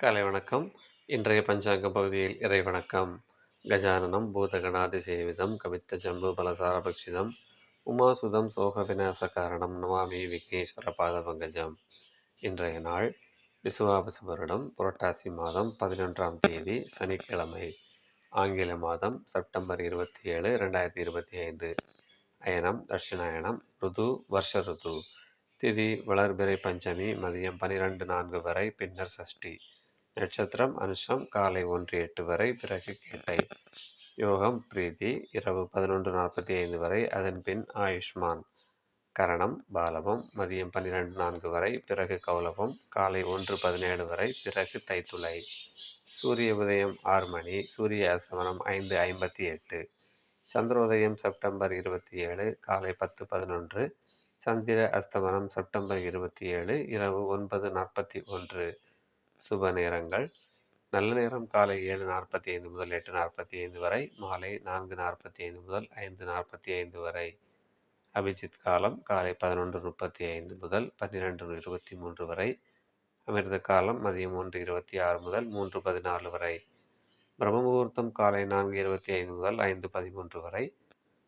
காலை வணக்கம். இன்றைய பஞ்சாங்க பகுதியில் இறை வணக்கம் கஜானனம் பூதகணாதிசேவிதம் கவித்த ஜம்பு பலசாரபக்ஷிதம் உமாசுதம் சோக விநாச காரணம் நமாமி விக்னேஸ்வர பாத பங்கஜம். இன்றைய நாள் விசுவாபசு வருடம் புரட்டாசி மாதம் பதினொன்றாம் தேதி சனிக்கிழமை ஆங்கில மாதம் செப்டம்பர் இருபத்தி ஏழு ரெண்டாயிரத்தி இருபத்தி ஐந்து அயனம் தட்சிணாயனம் ருது வருஷ ருது. திதி வளர்பிறை பஞ்சமி மதியம் பனிரெண்டு நான்கு வரை பின்னர் சஷ்டி. நட்சத்திரம் அனுஷம் காலை ஒன்று எட்டு வரை பிறகு கேட்டை. யோகம் பிரீதி இரவு பதினொன்று நாற்பத்தி ஐந்து வரை அதன் பின் ஆயுஷ்மான். கரணம் பாலவம் மதியம் பன்னிரெண்டு நான்கு வரை பிறகு கௌலவம் காலை ஒன்று பதினேழு வரை பிறகு தைத்துளை. சூரிய உதயம் ஆறு மணி சூரிய அஸ்தமனம் ஐந்து ஐம்பத்தி எட்டு. சந்திரோதயம் செப்டம்பர் இருபத்தி ஏழு காலை பத்து பதினொன்று. சந்திர அஸ்தமனம் செப்டம்பர் இருபத்தி ஏழு இரவு ஒன்பது நாற்பத்தி ஒன்று. சுப நேரங்கள். நல்ல நேரம் காலை ஏழு நாற்பத்தி ஐந்து முதல் எட்டு நாற்பத்தி ஐந்து வரை மாலை நான்கு நாற்பத்தி ஐந்து முதல் ஐந்து நாற்பத்தி ஐந்து வரை. அபிஜித் காலம் காலை பதினொன்று முப்பத்தி ஐந்து முதல் பன்னிரெண்டு இருபத்தி மூன்று வரை. அமிர்த காலம் மதியம் ஒன்று இருபத்தி ஆறு முதல் மூன்று பதினாலு வரை. பிரம்ம முகூர்த்தம் காலை நான்கு இருபத்தி ஐந்து முதல் ஐந்து பதிமூன்று வரை.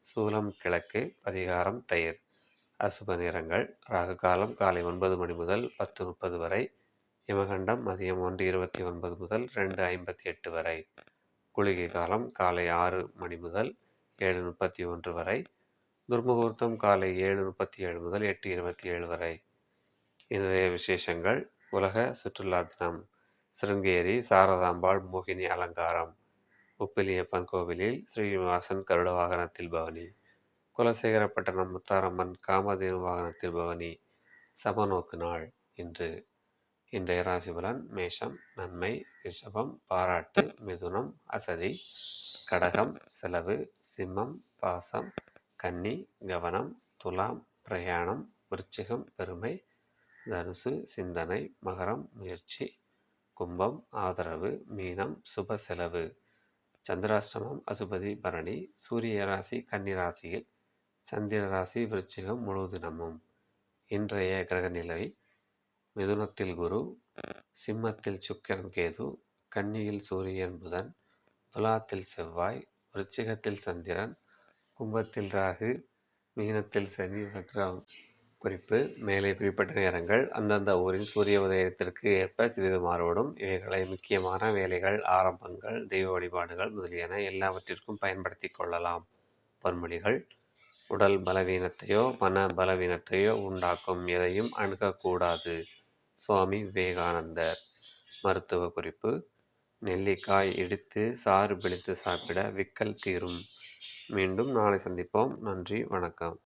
சூலம் கிழக்கு பரிகாரம் தயிர். அசுப நேரங்கள். ராகு காலம் காலை ஒன்பது மணி முதல் பத்து முப்பது வரை. இமகண்டம் மதியம் ஒன்று இருபத்தி ஒன்பது முதல் ரெண்டு ஐம்பத்தி எட்டு வரை. குளிகை காலம் காலை ஆறு மணி முதல் ஏழு முப்பத்தி ஒன்று வரை. துர்முகூர்த்தம் காலை ஏழு முப்பத்தி ஏழு முதல் எட்டு இருபத்தி ஏழு வரை. இன்றைய விசேஷங்கள் உலக சுற்றுலா தினம். சிருங்கேரி சாரதாம்பாள் மோகினி அலங்காரம். உப்பிலியப்பன் கோவிலில் ஸ்ரீனிவாசன் கருட வாகனத்தில் பவனி. குலசேகரப்பட்டணம் முத்தாரம்மன் காமதேனு வாகனத்தில் பவனி. சமநோக்கு நாள் இன்று. இன்றைய ராசி பலன் மேஷம் நன்மை ரிஷபம் பாராட்டு மிதுனம் அசதி கடகம் செலவு சிம்மம் பாசம் கன்னி கவனம் துலாம் பிரயாணம் விருச்சிகம் பெருமை தனுசு சிந்தனை மகரம் முயற்சி கும்பம் ஆதரவு மீனம் சுப செலவு. சந்திராஷ்டமம் அசுபதி பரணி சூரிய ராசி கன்னி ராசியில் சந்திர ராசி விருச்சிகம் முழு தினமும். இன்றைய கிரக நிலை மிதுனத்தில் குரு சிம்மத்தில் சுக்கிரன் கேது கன்னியில் சூரியன் புதன் துலாத்தில் செவ்வாய் விருச்சிகத்தில் சந்திரன் கும்பத்தில் ராகு மீனத்தில் சனி வக்ரம் குறிப்பு மேலே குறிப்பிட்ட நேரங்கள். அந்தந்த ஊரின் சூரிய உதயத்திற்கு ஏற்ப சிறிது மாறுபடும் இவைகளை முக்கியமான வேலைகள் ஆரம்பங்கள் தெய்வ வழிபாடுகள் முதலியன எல்லாவற்றிற்கும் பயன்படுத்தி கொள்ளலாம். பொன்மொழிகள் உடல் பலவீனத்தையோ மன பலவீனத்தையோ உண்டாக்கும் எதையும் அணுகக்கூடாது. சுவாமி விவேகானந்தர் மருத்துவ குறிப்பு. நெல்லிக்காய் இடித்து சாறு பிழித்து சாப்பிட விக்கல் தீரும். மீண்டும் நாளை சந்திப்போம். நன்றி வணக்கம்.